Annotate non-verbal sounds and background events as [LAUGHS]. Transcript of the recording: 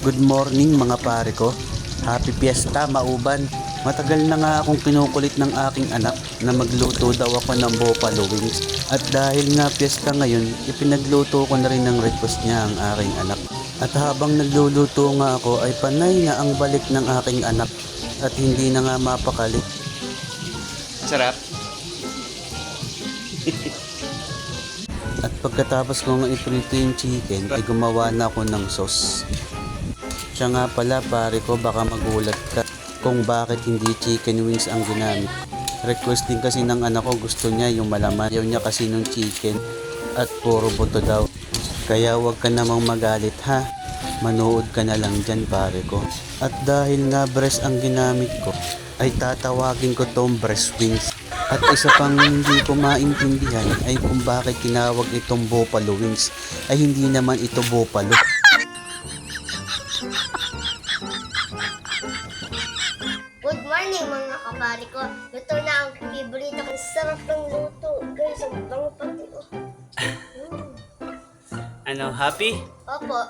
Good morning mga pare ko. Happy Fiesta, mauban. Matagal na nga akong kinukulit ng aking anak na magluto daw ako ng buffalo wings. At dahil nga fiesta ngayon, ipinagluto ko na rin ng request niya ang aking anak. At habang nagluluto nga ako ay panay na ang balik ng aking anak at hindi na nga mapakali. Sarap. At pagkatapos ko nga iprito yung chicken, ay gumawa na ako ng sauce. Siya nga pala pare ko, baka magulat ka kung bakit hindi chicken wings ang ginamit. Request din kasi ng anak ko, gusto niya yung malaman. Ayaw niya kasi nung chicken at puro buto daw. Kaya wag ka namang magalit ha. Manood ka na lang dyan pare ko. At dahil nga breast ang ginamit ko, ay tatawagin ko tong breast wings. At isa pang hindi ko maintindihan ay kung bakit tinawag itong buffalo wings ay hindi naman ito buffalo. Good morning mga kapari ko. Luto na ang favorite ko. Sarap ng luto. Guys, ang bango pati oh. Mm. [LAUGHS] Ano, happy? Opo,